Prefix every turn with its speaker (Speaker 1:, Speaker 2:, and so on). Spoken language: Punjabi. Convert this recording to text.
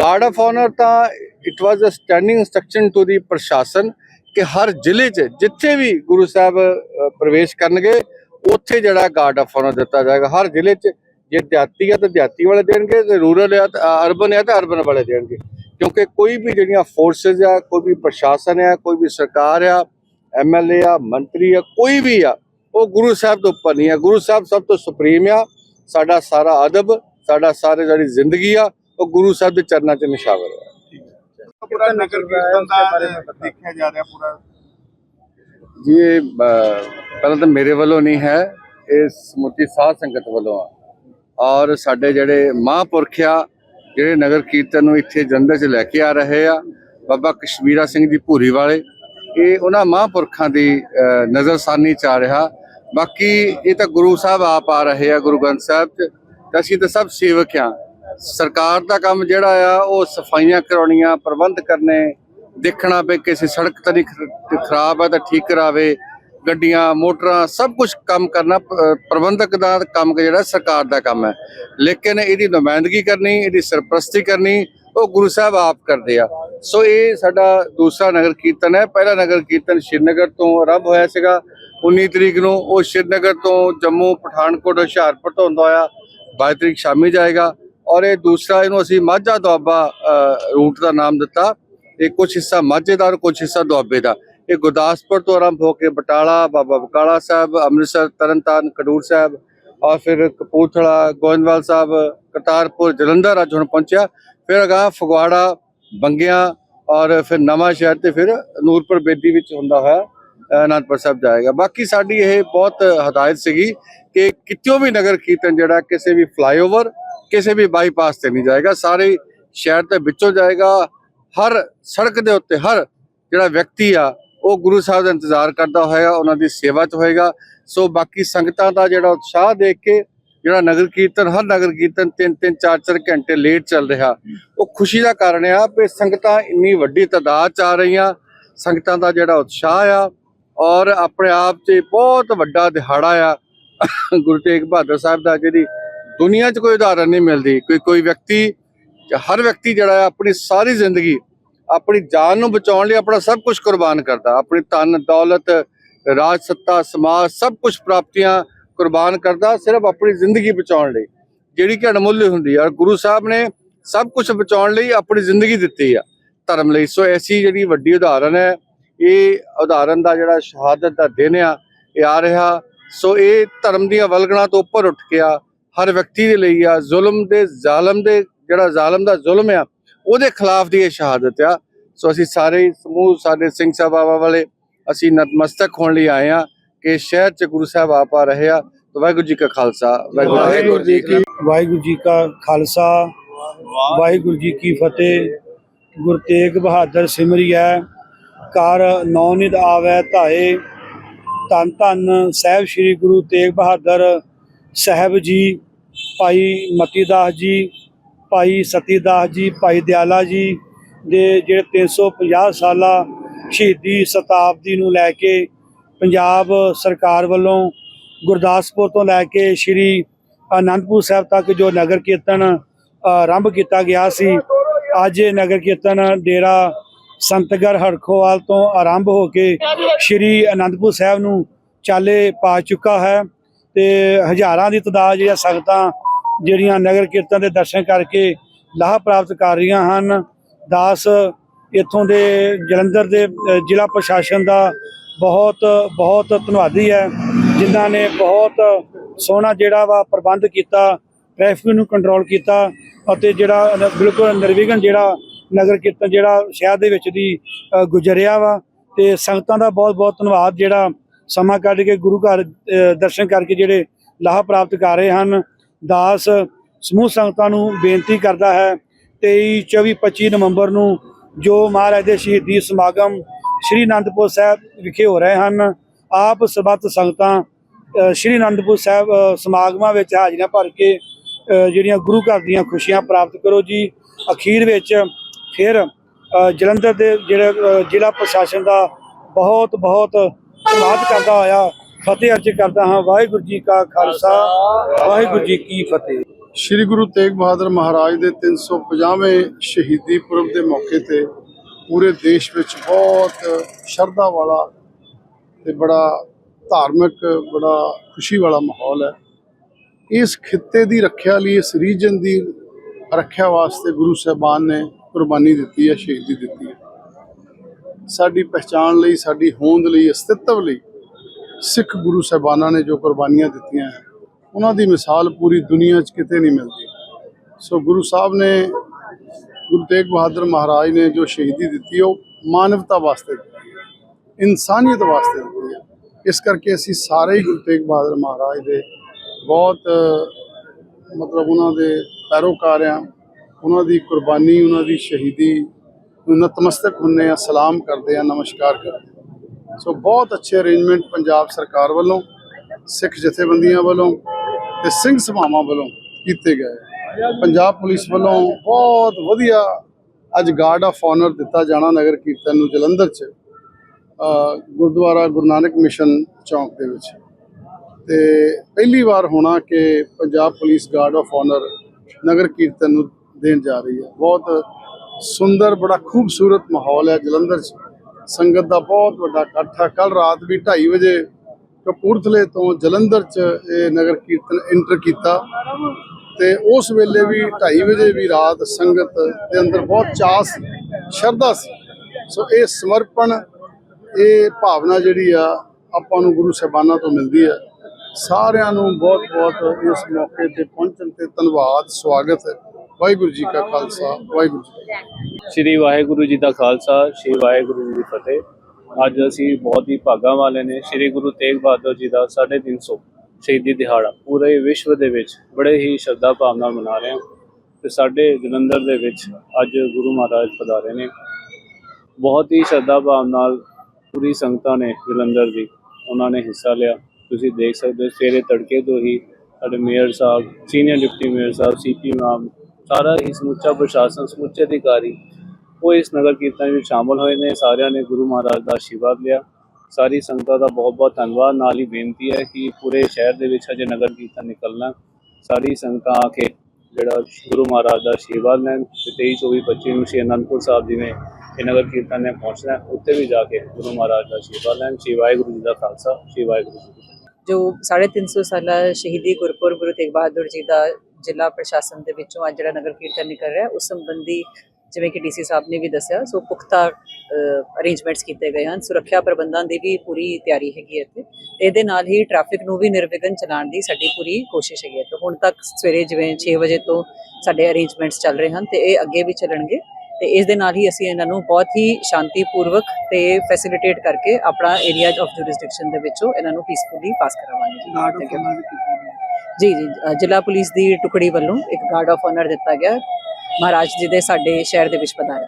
Speaker 1: ਗਾਰਡ ਆਫ ਆਨਰ ਤਾਂ it was a standing instruction to the ਪ੍ਰਸ਼ਾਸਨ ਕਿ ਹਰ ਜ਼ਿਲ੍ਹੇ 'ਚ ਜਿੱਥੇ ਵੀ ਗੁਰੂ ਸਾਹਿਬ ਪ੍ਰਵੇਸ਼ ਕਰਨਗੇ, ਉੱਥੇ ਜਿਹੜਾ ਗਾਰਡ ਆਫ ਆਨਰ ਦਿੱਤਾ ਜਾਏਗਾ। ਹਰ ਜ਼ਿਲ੍ਹੇ 'ਚ ਜੇ ਦਿਹਾਤੀ ਆ ਤਾਂ ਦਿਹਾਤੀ ਵਾਲੇ ਦੇਣਗੇ ਤੇ ਰੂਰਲ ਆ ਤਾਂ ਅਰਬਨ ਆ ਤਾਂ ਅਰਬਨ ਵਾਲੇ ਦੇਣਗੇ। ਕਿਉਂਕਿ ਕੋਈ ਵੀ ਜਿਹੜੀਆਂ ਫੋਰਸਸ ਆ, ਕੋਈ ਵੀ ਪ੍ਰਸ਼ਾਸਨ ਆ, ਕੋਈ ਵੀ ਸਰਕਾਰ ਆ ਐਮਐਲਏ ਆ, ਮੰਤਰੀ ਆ, ਕੋਈ ਵੀ ਆ, ਉਹ ਗੁਰੂ ਸਾਹਿਬ ਤੋਂ ਉੱਪਰ ਨਹੀਂ ਆ। ਗੁਰੂ ਸਾਹਿਬ ਸਭ ਤੋਂ ਸੁਪਰੀਮ ਆ। ਸਾਡਾ ਸਾਰਾ ਅਦਬ, ਸਾਡਾ ਸਾਰੇ ਜਿਹੜੀ ਜ਼ਿੰਦਗੀ ਆ। ਉਹ ਗੁਰੂ ਸਾਹਿਬ ਦੇ ਚਰਨਾਂ 'ਚ ਨਿਸ਼ਾਵਰ ਹੈ।
Speaker 2: ਪੂਰਾ ਨਗਰ ਕੀਰਤਨ ਦਾ ਦੇਖਿਆ ਜਾ ਰਿਹਾ ਪੂਰਾ।
Speaker 1: ਜੀ ਇਹ ਪਹਿਲਾਂ ਤਾਂ ਮੇਰੇ ਵੱਲੋਂ ਨਹੀਂ ਹੈ ਇਹ ਸਮੁੱਚੀ ਸਾਧ ਸੰਗਤ ਵੱਲੋਂ ਆ। ਔਰ ਸਾਡੇ ਜਿਹੜੇ ਮਹਾਂਪੁਰਖ ਆ ਜਿਹੜੇ ਨਗਰ ਕੀਰਤਨ ਨੂੰ ਇੱਥੇ ਜੰਦਰ 'ਚ ਲੈ ਕੇ ਆ ਰਹੇ ਆ ਬਾਬਾ ਕਸ਼ਮੀਰਾ ਸਿੰਘ ਜੀ ਭੂਰੀ ਵਾਲੇ ਇਹ ਉਹਨਾਂ ਮਹਾਂਪੁਰਖਾਂ ਦੀ ਨਜ਼ਰਸਾਨੀ ਚ ਆ ਰਿਹਾ। ਬਾਕੀ ਇਹ ਤਾਂ ਗੁਰੂ ਸਾਹਿਬ ਆਪ ਆ ਰਹੇ ਆ ਗੁਰੂ ਗ੍ਰੰਥ ਸਾਹਿਬ 'ਚ। ਅਸੀਂ ਤਾਂ ਸਭ ਸੇਵਕ ਆ। ਸਰਕਾਰ ਦਾ ਕੰਮ ਜਿਹੜਾ ਆ, ਉਹ ਸਫਾਈਆਂ ਕਰਾਉਣੀਆਂ, ਪ੍ਰਬੰਧ ਕਰਨੇ, ਦੇਖਣਾ ਵੀ ਕਿਸੇ ਸੜਕ ਤਾਂ ਨਹੀਂ ਖਰਾਬ ਹੈ ਤਾਂ ਠੀਕ ਕਰਾਵੇ, ਗੱਡੀਆਂ, ਮੋਟਰਾਂ, ਸਭ ਕੁਝ ਕੰਮ ਕਰਨਾ ਪ੍ਰਬੰਧਕ ਦਾ ਕੰਮ ਜਿਹੜਾ ਸਰਕਾਰ ਦਾ ਕੰਮ ਹੈ। ਲੇਕਿਨ ਇਹਦੀ ਨੁਮਾਇੰਦਗੀ ਕਰਨੀ, ਇਹਦੀ ਸਰਪ੍ਰਸਤੀ ਕਰਨੀ, ਉਹ ਗੁਰੂ ਸਾਹਿਬ ਆਪ ਕਰਦੇ ਆ। ਸੋ ਇਹ ਸਾਡਾ ਦੂਸਰਾ ਨਗਰ ਕੀਰਤਨ ਹੈ। ਪਹਿਲਾ ਨਗਰ ਕੀਰਤਨ ਸ਼੍ਰੀਨਗਰ ਤੋਂ ਆਰੰਭ ਹੋਇਆ ਸੀਗਾ। 19 ਤਰੀਕ ਨੂੰ ਉਹ ਸ਼੍ਰੀਨਗਰ ਤੋਂ ਜੰਮੂ, ਪਠਾਨਕੋਟ, ਹੁਸ਼ਿਆਰਪੁਰ ਤੋਂ ਹੁੰਦਾ ਹੋਇਆ। 22 ਤਰੀਕ ਸ਼ਾਮੀ ਜਾਏਗਾ। ਔਰ ਇਹ ਦੂਸਰਾ ਇਹਨੂੰ ਅਸੀਂ ਮਾਝਾ ਦੁਆਬਾ ਰੂਟ ਦਾ ਨਾਮ ਦਿੱਤਾ। ਇਹ ਕੁਝ ਹਿੱਸਾ ਮਾਝੇ ਦਾ ਔਰ ਕੁਝ ਹਿੱਸਾ ਦੁਆਬੇ ਦਾ। ਇਹ ਗੁਰਦਾਸਪੁਰ ਤੋਂ ਆਰੰਭ ਹੋ ਕੇ ਬਟਾਲਾ, ਬਾਬਾ ਬਕਾਲਾ ਸਾਹਿਬ, ਅੰਮ੍ਰਿਤਸਰ, ਤਰਨਤਾਰਨ ਖਡੂਰ ਸਾਹਿਬ ਔਰ ਫਿਰ ਕਪੂਰਥਲਾ, ਗੋਇੰਦਵਾਲ ਸਾਹਿਬ, ਕਰਤਾਰਪੁਰ, ਜਲੰਧਰ ਅੱਜ ਹੁਣ ਪਹੁੰਚਿਆ। ਫਿਰ ਅਗਾਂਹ ਫਗਵਾੜਾ, ਬੰਗਿਆਂ ਔਰ ਫਿਰ ਨਵਾਂ ਸ਼ਹਿਰ ਤੇ ਫਿਰ ਨੂਰਪੁਰ ਬੇਦੀ ਵਿੱਚ ਹੁੰਦਾ ਹੋਇਆ। ਅਨੰਦਪੁਰ ਸਾਹਿਬ ਜਾਏਗਾ। ਬਾਕੀ ਸਾਡੀ ਇਹ ਬਹੁਤ ਹਦਾਇਤ ਸੀਗੀ ਕਿ ਕਿਤਿਓਂ ਵੀ ਨਗਰ ਕੀਰਤਨ ਜਿਹੜਾ ਕਿਸੇ ਵੀ ਫਲਾਈਓਵਰ ਕਿਸੇ ਵੀ ਬਾਈਪਾਸ ਤੇ ਨਹੀਂ ਜਾਏਗਾ। ਸਾਰੇ ਸ਼ਹਿਰ ਦੇ ਵਿੱਚੋਂ ਜਾਏਗਾ। ਹਰ ਸੜਕ ਦੇ ਉੱਤੇ ਹਰ ਜਿਹੜਾ ਵਿਅਕਤੀ ਆ, ਉਹ ਗੁਰੂ ਸਾਹਿਬ ਦਾ ਇੰਤਜ਼ਾਰ ਕਰਦਾ ਹੋਇਆ ਉਹਨਾਂ ਦੀ ਸੇਵਾ 'ਚ ਹੋਏਗਾ। ਸੋ ਬਾਕੀ ਸੰਗਤਾਂ ਦਾ ਜਿਹੜਾ ਉਤਸ਼ਾਹ ਦੇਖ ਕੇ ਜਿਹੜਾ ਨਗਰ ਕੀਰਤਨ, ਹਰ ਨਗਰ ਕੀਰਤਨ 3-3 4-4 ਘੰਟੇ ਲੇਟ ਚੱਲ ਰਿਹਾ। ਉਹ ਖੁਸ਼ੀ ਦਾ ਕਾਰਨ ਆ ਕਿ ਸੰਗਤਾਂ ਇੰਨੀ ਵੱਡੀ ਤਾਦਾਦ 'ਚ ਆ ਰਹੀਆਂ। ਸੰਗਤਾਂ ਦਾ ਜਿਹੜਾ ਉਤਸ਼ਾਹ ਆ ਔਰ ਆਪਣੇ ਆਪ 'ਚ ਬਹੁਤ ਵੱਡਾ ਦਿਹਾੜਾ ਆ। ਗੁਰੂ ਤੇਗ ਬਹਾਦਰ ਸਾਹਿਬ ਦਾ ਜਿਹੜੀ ਦੁਨੀਆ 'ਚ ਕੋਈ ਉਦਾਹਰਨ ਨਹੀਂ ਮਿਲਦੀ। ਕੋਈ ਕੋਈ ਵਿਅਕਤੀ, ਹਰ ਵਿਅਕਤੀ ਜਿਹੜਾ ਹੈ ਆਪਣੀ ਸਾਰੀ ਜ਼ਿੰਦਗੀ, ਆਪਣੀ ਜਾਨ ਨੂੰ ਬਚਾਉਣ ਲਈ ਆਪਣਾ ਸਭ ਕੁਝ ਕੁਰਬਾਨ ਕਰਦਾ। ਆਪਣੀ ਧਨ, ਦੌਲਤ, ਰਾਜ, ਸੱਤਾ, ਸਮਾਜ, ਸਭ ਕੁਝ ਪ੍ਰਾਪਤੀਆਂ ਕੁਰਬਾਨ ਕਰਦਾ, ਸਿਰਫ ਆਪਣੀ ਜ਼ਿੰਦਗੀ ਬਚਾਉਣ ਲਈ। ਜਿਹੜੀ ਕਿ ਅਣਮੁੱਲ ਹੁੰਦੀ ਆ। ਔਰ ਗੁਰੂ ਸਾਹਿਬ ਨੇ ਸਭ ਕੁਝ ਬਚਾਉਣ ਲਈ ਆਪਣੀ ਜ਼ਿੰਦਗੀ ਦਿੱਤੀ ਆ। ਧਰਮ ਲਈ। ਸੋ ਐਸੀ ਜਿਹੜੀ ਵੱਡੀ ਉਦਾਹਰਨ ਹੈ ਇਹ ਉਦਾਹਰਨ ਦਾ ਜਿਹੜਾ ਸ਼ਹਾਦਤ ਦਾ ਦਿਨ ਆ ਇਹ ਆ ਰਿਹਾ। ਸੋ ਇਹ ਧਰਮ ਦੀਆਂ ਵਲਗਣਾ ਤੋਂ ਉੱਪਰ ਉੱਠ ਕੇ ਆ ਹਰ ਵਿਅਕਤੀ ਦੇ ਲਈ ਆ ਜ਼ੁਲਮ ਦੇ ਜ਼ਾਲਮ ਦੇ ਜਿਹੜਾ ਜ਼ਾਲਮ ਦਾ ਜ਼ੁਲਮ ਆ ਉਹਦੇ ਖਿਲਾਫ ਦੀ ਇਹ ਸ਼ਹਾਦਤ ਆ। ਸੋ ਅਸੀਂ ਸਾਰੇ ਸਮੂਹ ਸਾਡੇ ਸਿੰਘ ਸਾਹਿਬ ਬਾਬਾ ਵਾਲੇ ਅਸੀਂ ਨਤਮਸਤਕ ਹੋਣ ਲਈ ਆਏ ਆ ਕਿ ਸ਼ਹਿਰ ਚ ਗੁਰੂ ਸਾਹਿਬ ਆਪ ਰਹੇ ਆ। ਵਾਹਿਗੁਰੂ ਜੀ ਕਾ ਖਾਲਸਾ
Speaker 3: ਵਾਹਿਗੁਰੂ ਜੀ ਕੀ ਵਾਹਿਗੁਰੂ ਜੀ ਕਾ ਖਾਲਸਾ ਵਾਹਿਗੁਰੂ ਜੀ ਕੀ ਫਤਿਹ। ਗੁਰ ਤੇਗ ਬਹਾਦਰ ਸਿਮਰਿਐ ਕਰ ਨੌਨਿਤ ਆਵੈ ਧਾਏ। ਧੰਨ ਧੰਨ ਸਾਹਿਬ ਸ੍ਰੀ ਗੁਰੂ ਤੇਗ ਬਹਾਦਰ ਸਾਹਿਬ ਜੀ, ਭਾਈ ਮਤੀਦਾਸ ਜੀ, ਭਾਈ ਸਤੀਦਾਸ ਜੀ, ਭਾਈ ਦਿਆਲਾ ਜੀ ਦੇ ਜਿਹੜੇ 350 ਸਾਲਾ ਸ਼ਹੀਦੀ ਸ਼ਤਾਬਦੀ ਨੂੰ ਲੈ ਕੇ ਪੰਜਾਬ ਸਰਕਾਰ ਵੱਲੋਂ ਗੁਰਦਾਸਪੁਰ ਤੋਂ ਲੈ ਕੇ ਸ਼੍ਰੀ ਅਨੰਦਪੁਰ ਸਾਹਿਬ ਤੱਕ ਜੋ ਨਗਰ ਕੀਰਤਨ ਆਰੰਭ ਕੀਤਾ ਗਿਆ ਸੀ। ਅੱਜ ਇਹ ਨਗਰ ਕੀਰਤਨ ਡੇਰਾ ਸੰਤਗੜ ਹੜਖੋਵਾਲ ਤੋਂ ਆਰੰਭ ਹੋ ਕੇ ਸ਼੍ਰੀ ਅਨੰਦਪੁਰ ਸਾਹਿਬ ਨੂੰ ਚਾਲੇ ਪਾ ਚੁੱਕਾ ਹੈ ਤੇ ਹਜ਼ਾਰਾਂ ਦੀ ਤਦਾਦ ਜਿਹੜੀਆਂ ਸੰਗਤਾਂ ਜਿਹੜੀਆਂ ਨਗਰ ਕੀਰਤਨ ਦੇ ਦਰਸ਼ਨ ਕਰਕੇ ਲਾਭ ਪ੍ਰਾਪਤ ਕਰ ਰਹੀਆਂ ਹਨ। ਦਾਸ ਇੱਥੋਂ ਦੇ ਜਲੰਧਰ ਦੇ ਜ਼ਿਲ੍ਹਾ ਪ੍ਰਸ਼ਾਸਨ ਦਾ ਬਹੁਤ ਬਹੁਤ ਧੰਨਵਾਦੀ ਹੈ, ਜਿਨ੍ਹਾਂ ਨੇ ਬਹੁਤ ਸੋਹਣਾ ਜਿਹੜਾ ਵਾ ਪ੍ਰਬੰਧ ਕੀਤਾ ਟ੍ਰੈਫਿਕ ਨੂੰ ਕੰਟਰੋਲ ਕੀਤਾ ਅਤੇ ਜਿਹੜਾ ਬਿਲਕੁਲ ਨਿਰਵਿਘਨ ਜਿਹੜਾ ਨਗਰ ਕੀਰਤਨ ਜਿਹੜਾ ਸ਼ਹਿਰ ਦੇ ਵਿੱਚ ਦੀ ਗੁਜ਼ਰਿਆ ਵਾ ਤੇ ਸੰਗਤਾਂ ਦਾ ਬਹੁਤ ਬਹੁਤ ਧੰਨਵਾਦ ਜਿਹੜਾ ਸਮਾਂ ਕੱਢ ਕੇ ਗੁਰੂ ਘਰ ਦਰਸ਼ਨ ਕਰਕੇ ਜਿਹੜੇ ਲਾਭ ਪ੍ਰਾਪਤ ਕਰ ਰਹੇ ਹਨ। ਦਾਸ ਸਮੂਹ ਸੰਗਤਾਂ ਨੂੰ ਬੇਨਤੀ ਕਰਦਾ ਹੈ 23 24 25 ਨਵੰਬਰ ਨੂੰ ਜੋ ਮਹਾਰਾਜ ਦੇ ਸ਼ਹੀਦੀ ਸਮਾਗਮ ਸ਼੍ਰੀ ਅਨੰਦਪੁਰ ਸਾਹਿਬ ਵਿਖੇ ਹੋ ਰਹੇ ਹਨ, ਆਪ ਸਬਤ ਸੰਗਤਾਂ ਸ਼੍ਰੀ ਅਨੰਦਪੁਰ ਸਾਹਿਬ ਸਮਾਗਮਾਂ ਵਿੱਚ ਹਾਜ਼ਰੀਆਂ ਭਰ ਕੇ ਜਿਹੜੀਆਂ ਗੁਰੂ ਘਰ ਦੀਆਂ ਖੁਸ਼ੀਆਂ ਪ੍ਰਾਪਤ ਕਰੋ ਜੀ। ਅਖੀਰ ਵਿੱਚ ਫਿਰ ਜਲੰਧਰ ਦੇ ਜਿਹੜੇ ਜ਼ਿਲ੍ਹਾ ਪ੍ਰਸ਼ਾਸਨ ਦਾ ਬਹੁਤ ਬਹੁਤ ਧੰਨਵਾਦ ਕਰਦਾ ਹੋਇਆ, ਫਤਿਹ ਅਰਜ ਕਰਦਾ ਹਾਂ, ਵਾਹਿਗੁਰੂ ਜੀ ਕਾ ਖਾਲਸਾ, ਵਾਹਿਗੁਰੂ ਜੀ ਕੀ ਫਤਿਹ।
Speaker 4: ਸ਼੍ਰੀ ਗੁਰੂ ਤੇਗ ਬਹਾਦਰ ਮਹਾਰਾਜ ਦੇ 350ਵੇਂ ਸ਼ਹੀਦੀ ਪੁਰਬ ਦੇ ਮੌਕੇ ਤੇ ਪੂਰੇ ਦੇਸ਼ ਵਿੱਚ ਬਹੁਤ ਸ਼ਰਧਾ ਵਾਲਾ ਤੇ ਬੜਾ ਧਾਰਮਿਕ, ਬੜਾ ਖੁਸ਼ੀ ਵਾਲਾ ਮਾਹੌਲ ਹੈ। ਇਸ ਖਿੱਤੇ ਦੀ ਰੱਖਿਆ ਲਈ, ਇਸ ਰੀਜਨ ਦੀ ਰੱਖਿਆ ਵਾਸਤੇ ਗੁਰੂ ਸਾਹਿਬਾਨ ਨੇ ਕੁਰਬਾਨੀ ਦਿੱਤੀ ਹੈ, ਸ਼ਹੀਦੀ ਦਿੱਤੀ ਹੈ। ਸਾਡੀ ਪਹਿਚਾਣ ਲਈ, ਸਾਡੀ ਹੋਂਦ ਲਈ, ਅਸਤਿਤਵ ਲਈ ਸਿੱਖ ਗੁਰੂ ਸਾਹਿਬਾਨਾਂ ਨੇ ਜੋ ਕੁਰਬਾਨੀਆਂ ਦਿੱਤੀਆਂ ਹੈ, ਉਹਨਾਂ ਦੀ ਮਿਸਾਲ ਪੂਰੀ ਦੁਨੀਆ 'ਚ ਕਿਤੇ ਨਹੀਂ ਮਿਲਦੀ। ਸੋ ਗੁਰੂ ਸਾਹਿਬ ਨੇ, ਗੁਰੂ ਤੇਗ ਬਹਾਦਰ ਮਹਾਰਾਜ ਨੇ ਜੋ ਸ਼ਹੀਦੀ ਦਿੱਤੀ, ਉਹ ਮਾਨਵਤਾ ਵਾਸਤੇ ਦਿੱਤੀ ਇਨਸਾਨੀਅਤ ਵਾਸਤੇ ਦਿੱਤੀ ਹੈ। ਇਸ ਕਰਕੇ ਅਸੀਂ ਸਾਰੇ ਹੀ ਗੁਰੂ ਤੇਗ ਬਹਾਦਰ ਮਹਾਰਾਜ ਦੇ ਬਹੁਤ, ਮਤਲਬ ਉਹਨਾਂ ਦੇ ਪੈਰੋਕਾਰ ਆ ਉਹਨਾਂ ਦੀ ਕੁਰਬਾਨੀ, ਉਹਨਾਂ ਦੀ ਸ਼ਹੀਦੀ ਨੂੰ ਨਤਮਸਤਕ ਹੁੰਨੇ ਆ, ਸਲਾਮ ਕਰਦੇ ਆ, ਨਮਸਕਾਰ ਕਰਦੇ ਸੋ ਬਹੁਤ ਅੱਛੇ ਅਰੇਂਜਮੈਂਟ ਪੰਜਾਬ ਸਰਕਾਰ ਵੱਲੋਂ, ਸਿੱਖ ਜਥੇਬੰਦੀਆਂ ਵੱਲੋਂ ਤੇ ਸਿੰਘ ਸਭਾਵਾਂ ਵੱਲੋਂ ਕੀਤੇ ਗਏ ਪੰਜਾਬ ਪੁਲਿਸ ਵੱਲੋਂ ਬਹੁਤ ਵਧੀਆ ਅੱਜ ਗਾਰਡ ਆਫ ਆਨਰ ਦਿੱਤਾ ਜਾਣਾ ਨਗਰ ਕੀਰਤਨ ਨੂੰ ਜਲੰਧਰ 'ਚ ਗੁਰਦੁਆਰਾ ਗੁਰੂ ਨਾਨਕ ਮਿਸ਼ਨ ਚੌਂਕ ਦੇ ਵਿੱਚ। ਤੇ ਪਹਿਲੀ ਵਾਰ ਹੋਣਾ ਕਿ Punjab police guard of honour ਨਗਰ ਕੀਰਤਨ ਨੂੰ ਦੇਣ ਜਾ ਰਹੀ ਹੈ। ਬਹੁਤ ਸੁੰਦਰ, ਬੜਾ ਖੂਬਸੂਰਤ ਮਾਹੌਲ ਹੈ ਜਲੰਧਰ 'ਚ। ਸੰਗਤ ਦਾ ਬਹੁਤ ਵੱਡਾ ਇਕੱਠ ਹੈ। ਕੱਲ ਰਾਤ ਵੀ 2:30 ਵਜੇ ਕਪੂਰਥਲੇ ਤੋਂ ਜਲੰਧਰ 'ਚ ਇਹ ਨਗਰ ਕੀਰਤਨ ਇੰਟਰ ਕੀਤਾ ਤੇ ਉਸ ਵੇਲੇ ਵੀ 2:30 ਵਜੇ ਵੀ ਰਾਤ ਸੰਗਤ ਦੇ ਅੰਦਰ ਬਹੁਤ ਚਾਅ ਸੀ, ਸ਼ਰਧਾ ਸੀ। ਸੋ ਇਹ ਸਮਰਪਣ, ਇਹ ਭਾਵਨਾ ਜਿਹੜੀ ਆ ਆਪਾਂ ਨੂੰ ਗੁਰੂ ਸਾਹਿਬਾਨਾਂ ਤੋਂ ਮਿਲਦੀ ਹੈ। ਸਾਰਿਆਂ ਨੂੰ ਬਹੁਤ ਬਹੁਤ ਇਸ ਮੌਕੇ ਤੇ ਪਹੁੰਚਣ ਤੇ ਧੰਨਵਾਦ, ਸਵਾਗਤ ਹੈ। ਵਾਹਿਗੁਰੂ ਜੀ ਕਾ ਖਾਲਸਾ, ਵਾਹਿਗੁਰੂ ਜੀ
Speaker 5: ਸ਼੍ਰੀ ਵਾਹਿਗੁਰੂ ਜੀ ਦਾ ਖਾਲਸਾ, ਸ਼੍ਰੀ ਵਾਹਿਗੁਰੂ ਜੀ ਦੀ ਫਤਿਹ। ਅੱਜ ਅਸੀਂ ਬਹੁਤ ਹੀ ਭਾਗਾਂ ਵਾਲੇ ਨੇ, ਸ਼੍ਰੀ ਗੁਰੂ ਤੇਗ ਬਹਾਦਰ ਜੀ ਦਾ 350 ਸ਼ਹੀਦੀ ਦਿਹਾੜਾ। ਪੂਰੇ ਵਿਸ਼ਵ ਦੇ ਵਿੱਚ ਬੜੇ ਹੀ ਸ਼ਰਧਾ ਭਾਵ ਨਾਲ ਮਨਾ ਰਹੇ ਹਾਂ। ਤੇ ਸਾਡੇ ਜਲੰਧਰ ਦੇ ਵਿੱਚ ਅੱਜ ਗੁਰੂ ਮਹਾਰਾਜ ਪਧਾਰੇ ਨੇ। ਬਹੁਤ ਹੀ ਸ਼ਰਧਾ ਭਾਵ ਨਾਲ ਪੂਰੀ ਸੰਗਤਾਂ ਨੇ ਜਲੰਧਰ ਦੀ, ਉਹਨਾਂ ਨੇ ਹਿੱਸਾ ਲਿਆ। ਤੁਸੀਂ ਦੇਖ ਸਕਦੇ ਹੋ, ਸਵੇਰੇ ਤੜਕੇ ਤੋਂ ਹੀ ਸਾਡੇ mayor sahib, senior deputy mayor sahib, CP ma'am ਸਾਰਾ ਹੀ ਸਮੁੱਚਾ ਪ੍ਰਸ਼ਾਸਨ ਸਮੁੱਚੇ ਅਧਿਕਾਰੀ ਉਹ ਇਸ ਨਗਰ ਕੀਰਤਨ ਵਿੱਚ ਸ਼ਾਮਲ ਹੋਏ ਨੇ। ਸਾਰਿਆਂ ਨੇ ਗੁਰੂ ਮਹਾਰਾਜ ਦਾ ਆਸ਼ੀਰਵਾਦ ਲਿਆ। ਸਾਰੀ ਸੰਗਤਾਂ ਦਾ ਬਹੁਤ ਬਹੁਤ ਧੰਨਵਾਦ। ਨਾਲ ਹੀ ਬੇਨਤੀ ਹੈ ਕਿ ਪੂਰੇ ਸ਼ਹਿਰ ਦੇ ਵਿੱਚ ਅਜੇ ਨਗਰ ਕੀਰਤਨ ਨਿਕਲਣਾ। ਸਾਰੀ ਸੰਗਤਾਂ ਆ ਕੇ ਜਿਹੜਾ ਗੁਰੂ ਮਹਾਰਾਜ ਦਾ ਆਸ਼ੀਰਵਾਦ ਲੈਣ। ਤੇ 23 24 25 ਨੂੰ ਸ਼੍ਰੀ ਅਨੰਦਪੁਰ ਸਾਹਿਬ ਜੀ ਨੇ ਇਹ ਨਗਰ ਕੀਰਤਨ ਨੇ ਪਹੁੰਚਣਾ ਹੈ, ਉੱਥੇ ਵੀ ਜਾ ਕੇ ਗੁਰੂ ਮਹਾਰਾਜ ਦਾ ਆਸ਼ੀਰਵਾਦ ਲੈਣ। ਸ਼੍ਰੀ ਵਾਹਿਗੁਰੂ ਜੀ ਦਾ ਖਾਲਸਾ। ਸ਼੍ਰੀ ਵਾਹਿਗੁਰੂ ਜੀ ਕੀ ਫਤਿਹ।
Speaker 6: ਜੋ 350 ਸਾਲਾ ਸ਼ਹੀਦੀ ਗੁਰਪੁਰ ਗੁਰੂ ਤੇਗ ਬਹਾਦਰ ਜੀ ਦਾ ਜ਼ਿਲ੍ਹਾ ਪ੍ਰਸ਼ਾਸਨ ਦੇ ਵਿੱਚੋਂ ਅੱਜ ਜਿਹੜਾ ਨਗਰ ਕੀਰਤਨ ਨਿਕਲ ਰਿਹਾ ਉਸ ਸੰਬੰਧੀ ਜਿਵੇਂ ਕਿ ਡੀਸੀ ਸਾਹਿਬ ਨੇ ਵੀ ਦੱਸਿਆ ਸੋ ਪੁਖਤਾ ਅਰੇਂਜਮੈਂਟਸ ਕੀਤੇ ਗਏ ਹਨ। ਸੁਰੱਖਿਆ ਪ੍ਰਬੰਧਾਂ ਦੀ ਵੀ ਪੂਰੀ ਤਿਆਰੀ ਹੈਗੀ ਹੈ ਇੱਥੇ। ਤੇ ਇਹਦੇ ਨਾਲ ਹੀ ਟ੍ਰੈਫਿਕ ਨੂੰ ਵੀ ਨਿਰਵਿਘਨ ਚਲਾਉਣ ਦੀ ਸਾਡੀ ਪੂਰੀ ਕੋਸ਼ਿਸ਼ ਹੈਗੀ ਹੈ। ਤੇ ਹੁਣ ਤੱਕ ਸਵੇਰੇ ਜਿਵੇਂ 6 ਵਜੇ ਤੋਂ ਸਾਡੇ ਅਰੇਂਜਮੈਂਟਸ ਚੱਲ ਰਹੇ ਹਨ ਤੇ ਇਹ ਅੱਗੇ ਵੀ ਚੱਲਣਗੇ। ਤੇ ਇਸ ਦੇ ਨਾਲ ਹੀ ਅਸੀਂ ਇਹਨਾਂ ਨੂੰ ਬਹੁਤ ਹੀ ਸ਼ਾਂਤੀਪੂਰਵਕ ਤੇ ਫੈਸਿਲਿਟੇਟ ਕਰਕੇ ਆਪਣਾ ਏਰੀਆ ਆਫ ਜੁਰਿਸਡਿਕਸ਼ਨ ਦੇ ਵਿੱਚੋਂ ਇਹਨਾਂ ਨੂੰ ਪੀਸਫੁਲੀ ਪਾਸ ਕਰਾਵਾਂਗੇ। ਜੀ ਜੀ ਜ਼ਿਲ੍ਹਾ ਪੁਲਿਸ ਦੀ ਟੁਕੜੀ ਵੱਲੋਂ ਇੱਕ ਗਾਰਡ ਆਫ ਆਨਰ ਦਿੱਤਾ ਗਿਆ। ਮਹਾਰਾਜ ਜੀ ਦੇ ਸਾਡੇ ਸ਼ਹਿਰ ਦੇ ਵਿੱਚ ਪਧਾਰਿਆ